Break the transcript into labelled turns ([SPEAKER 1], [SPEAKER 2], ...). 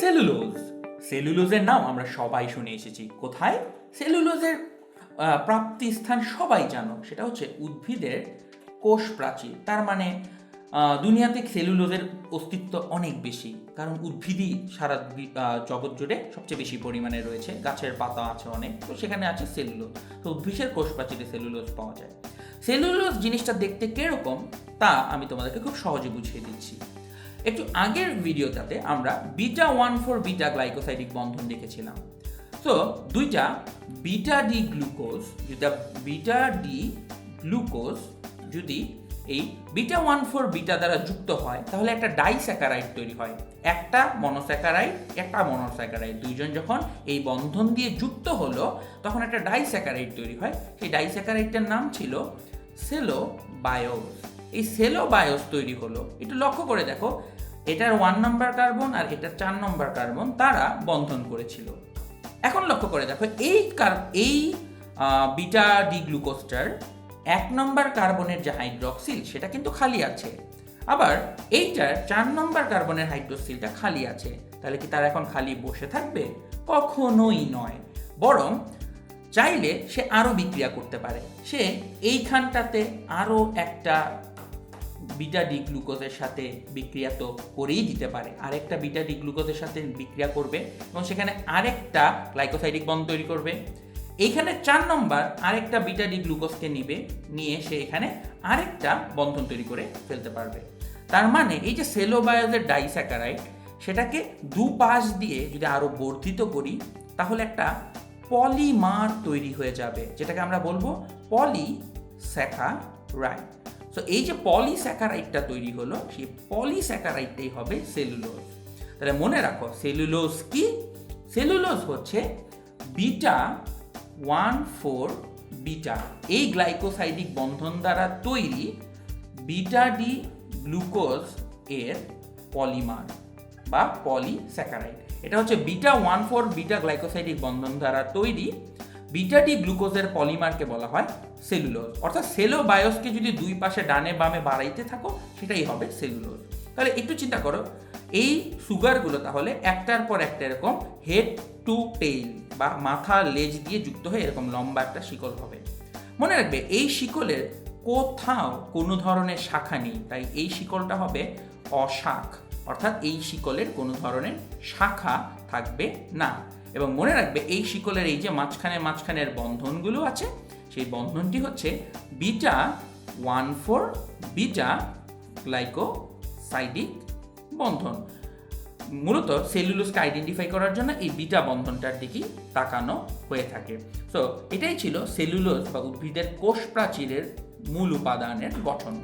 [SPEAKER 1] Cellulose. সেলুলোজের নাম আমরা সবাই শুনে এসেছি। কোথায়? সেলুলোজের প্রাপ্তি স্থান সবাই জানো। সেটা হচ্ছে উদ্ভিদের কোষ প্রাচীর। তার মানে দুনিয়াতে সেলুলোজের অস্তিত্ব অনেক বেশি। কারণ উদ্ভিদই সারা জগৎ জুড়ে সবচেয়ে বেশি পরিমাণে রয়েছে। গাছের পাতা আছে অনেক, তো সেখানে আছে সেলুলোজ। তো উদ্ভিদের কোষ প্রাচীরে সেলুলোজ পাওয়া যায়। সেলুলোজ জিনিসটা দেখতে কীরকম, তা আমি তোমাদেরকে খুব সহজে বুঝিয়ে দিচ্ছি। একটু আগের ভিডিওটাতে আমরা beta one four beta glycosidic বন্ধন দেখেছিলাম। তো দুইটা বিটা ডি গ্লুকোজ যেটা বিটা ডি গ্লুকোজ যদি এই বিটা ওয়ান ফোর বিটা দ্বারা যুক্ত হয়, তাহলে একটা ডাইস্যাকারাইড তৈরি হয়। একটা মনোস্যাকারাইড একটা মনোস্যাকারাইড। দুইজন যখন এই বন্ধন দিয়ে যুক্ত হলো, তখন একটা ডাইস্যাকারাইড তৈরি হয়। সেই ডাইস্যাকারাইডটার নাম ছিল সেলো বায়োস এই সেলো বায়োস তৈরি হলো। একটু লক্ষ্য করে দেখো, এটার ওয়ান নাম্বার কার্বন আর এটার চার নম্বর কার্বন তারা বন্ধন করেছিল। এখন লক্ষ্য করে দেখো, এই কার এই বিটা ডি গ্লুকোজটার এক নম্বর কার্বনের যে হাইড্রক্সিল সেটা কিন্তু খালি আছে। আবার এইটার চার নম্বর কার্বনের হাইড্রোক্সিলটা খালি আছে। তাহলে কি তারা এখন খালি বসে থাকবে? কখনোই নয়। বরং চাইলে সে আরও বিক্রিয়া করতে পারে। সে এইখানটাতে আরও একটা বিটা ডি গ্লুকোজের সাথে বিক্রিয়া তো করেই দিতে পারে। আরেকটা বিটা ডি গ্লুকোজের সাথে বিক্রিয়া করবে এবং সেখানে আরেকটা গ্লাইকোসাইডিক বন্ড তৈরি করবে। এইখানে চার নম্বর আরেকটা বিটা ডি গ্লুকোজকে নিবে, নিয়ে সে এখানে আরেকটা বন্ধন তৈরি করে ফেলতে পারবে। তার মানে এই যে সেলোবায়োজের ডাইস্যাকারাইড, সেটাকে দু পাশ দিয়ে যদি আরও বর্ধিত করি, তাহলে একটা পলিমার তৈরি হয়ে যাবে, যেটাকে আমরা বলব পলিস্যাকারাইড। সো এই যে পলিস্যাকারাইডটা তৈরি হলো, সেই পলিস্যাকারাইডটাই হবে সেলুলোজ তাহলে মনে রাখো সেলুলোজ কি? সেলুলোজ হচ্ছে বিটা ওয়ান ফোর বিটা এই গ্লাইকোসাইডিক বন্ধন দ্বারা তৈরি বিটা ডি গ্লুকোজ এর পলিমার বা পলিস্যাকারাইড এটা হচ্ছে beta one four beta glycosidic বন্ধন দ্বারা তৈরি বিটা ডি গ্লুকোজের পলিমারকে বলা হয় সেলুলোজ। অর্থাৎ সেলোবায়োসকে যদি দুই পাশে ডানে বামে বাড়াইতে থাকো, সেটাই হবে সেলুলোজ। তাহলে একটু চিন্তা করো, এই সুগারগুলো তাহলে একটার পর একটা এরকম হেড টু টেইল বা মাথা লেজ দিয়ে যুক্ত হয়ে এরকম লম্বা একটা শিকল হবে। মনে রাখবে, এই শিকলের কোথাও কোনো ধরনের শাখা নেই, তাই এই শিকলটা হবে অশাখ। অর্থাৎ এই শিকলের কোনো ধরনের শাখা থাকবে না। এবং মনে রাখবে, এই শিকলের এই যে মাঝখানে মাঝখানের বন্ধনগুলো আছে, সেই বন্ধনটি হচ্ছে beta one four beta glycosidic বন্ধন। মূলত সেলুলোসকে আইডেন্টিফাই করার জন্য এই বিটা বন্ধনটার দিকেই তাকানো হয়ে থাকে। সো এটাই ছিল সেলুলোজ বা উদ্ভিদের কোষ প্রাচীরের মূল উপাদানের গঠন।